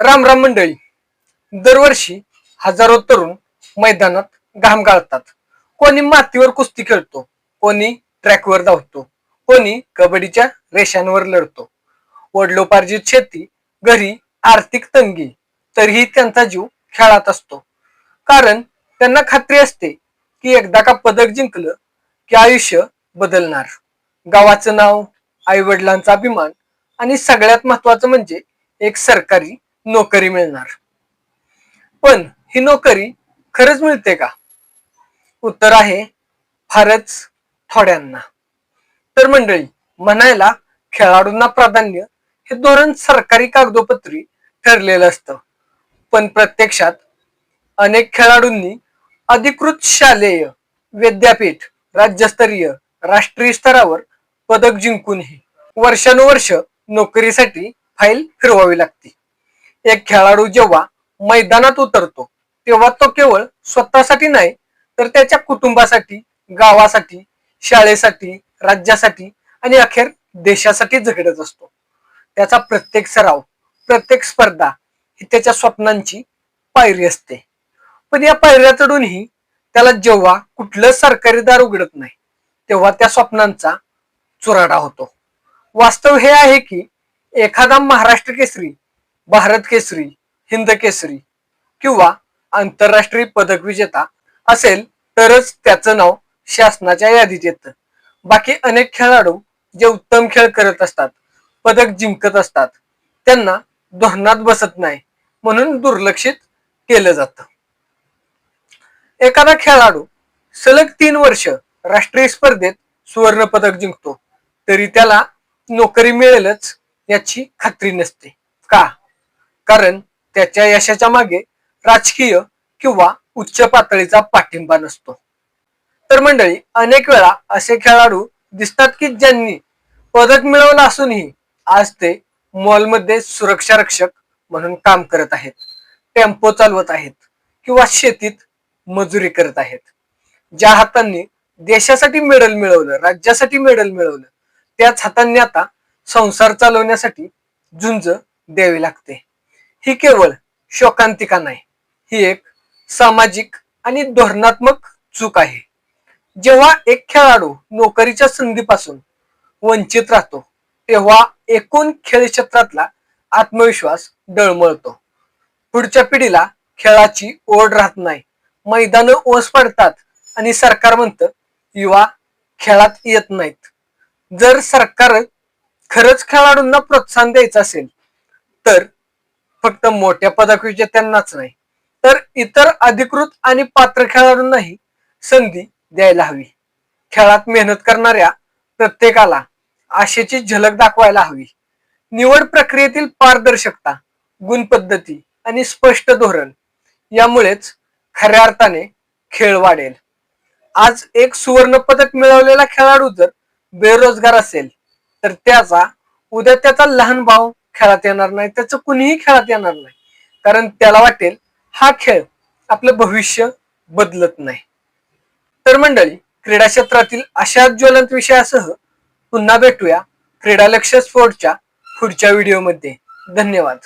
राम राम मंडळी. दरवर्षी हजारो तरुण मैदानात घाम गाळतात. कोणी मातीवर कुस्ती खेळतो कोणी ट्रॅकवर धावतो कोणी कबड्डीच्या रेषांवर लढतो. वडलोपार्जित शेती घरी आर्थिक तंगी तरीही त्यांचा जीव खेळात असतो. कारण त्यांना खात्री असते की एकदा का पदक जिंकलं की आयुष्य बदलणार. गावाचं नाव आई वडिलांचा अभिमान आणि सगळ्यात महत्वाचं म्हणजे एक सरकारी नोकरी मिळणार. पण ही नोकरी खरंच मिळते का? उत्तर आहे फारच थोड्यांना. तर मंडळी म्हणायला खेळाडूंना प्राधान्य हे धोरण सरकारी कागदोपत्री ठरलेलं असतं. पण प्रत्यक्षात अनेक खेळाडूंनी अधिकृत शालेय विद्यापीठ राज्यस्तरीय राष्ट्रीय स्तरावर पदक जिंकूनही वर्षानुवर्ष नोकरीसाठी फाईल फिरवावी लागते. एक खेळाडू जेव्हा मैदानात उतरतो तेव्हा तो केवळ स्वतःसाठी नाही तर त्याच्या कुटुंबासाठी गावासाठी शाळेसाठी राज्यासाठी आणि अखेर देशासाठी झगडत असतो. त्याचा प्रत्येक सराव प्रत्येक स्पर्धा ही त्याच्या स्वप्नांची पायरी असते. पण या पायऱ्या चढूनही त्याला जेव्हा कुठलं सरकारी दार उघडत नाही तेव्हा त्या स्वप्नांचा चुराडा होतो. वास्तव हे आहे की एखादा महाराष्ट्र केसरी भारत केसरी हिंद केसरी किंवा आंतरराष्ट्रीय पदक विजेता असेल तरच त्याचं नाव शासनाच्या यादीत येतं. बाकी अनेक खेळाडू जे उत्तम खेळ करत असतात पदक जिंकत असतात त्यांना धोरणात बसत नाही म्हणून दुर्लक्षित केलं जातं. एखादा खेळाडू सलग तीन वर्ष राष्ट्रीय स्पर्धेत सुवर्ण पदक जिंकतो तरी त्याला नोकरी मिळेलच याची खात्री नसते. का? कारण त्याच्या यशाच्या मागे राजकीय किंवा उच्च पातळीचा पाठिंबा नसतो. तर मंडळी अनेक वेळा असे खेळाडू दिसतात की ज्यांनी पदक मिळवलं असूनही आज ते मॉलमध्ये सुरक्षा रक्षक म्हणून काम करत आहेत टेम्पो चालवत आहेत किंवा शेतीत मजुरी करत आहेत. ज्या हातांनी देशासाठी मेडल मिळवलं राज्यासाठी मेडल मिळवलं त्याच हातांनी आता संसार चालवण्यासाठी झुंज द्यावी लागते. ही केवळ शोकांतिका नाही ही एक सामाजिक आणि धोरणात्मक चूक आहे. जेव्हा एक खेळाडू नोकरीच्या संधीपासून वंचित राहतो तेव्हा एकूण खेळ क्षेत्रातला आत्मविश्वास डळमळतो. पुढच्या पिढीला खेळाची ओढ राहत नाही. मैदानं ओस पडतात आणि सरकार म्हणतं युवा खेळात येत नाहीत. जर सरकार खरंच खेळाडूंना प्रोत्साहन द्यायचं असेल तर फक्त मोठ्या पदक त्यांनाच नाही तर इतर अधिकृत आणि पात्र खेळाडूंनाही संधी द्यायला हवी. खेळात मेहनत करणाऱ्या प्रत्येकाला आशेची झलक दाखवायला हवी. निवड प्रक्रियेतील पारदर्शकता गुणपद्धती आणि स्पष्ट धोरण यामुळेच खऱ्या अर्थाने खेळ वाढेल. आज एक सुवर्ण पदक मिळवलेला खेळाडू जर बेरोजगार असेल तर त्याचा उद्या त्याचा लहान भाव खेळात येणार नाही त्याचं कुणीही खेळात येणार नाही. कारण त्याला वाटेल हा खेळ आपलं भविष्य बदलत नाही. तर मंडळी क्रीडा क्षेत्रातील अशा ज्वलंत विषयासह पुन्हा भेटूया क्रीडा लक्ष स्पोर्टच्या पुढच्या व्हिडिओमध्ये. धन्यवाद.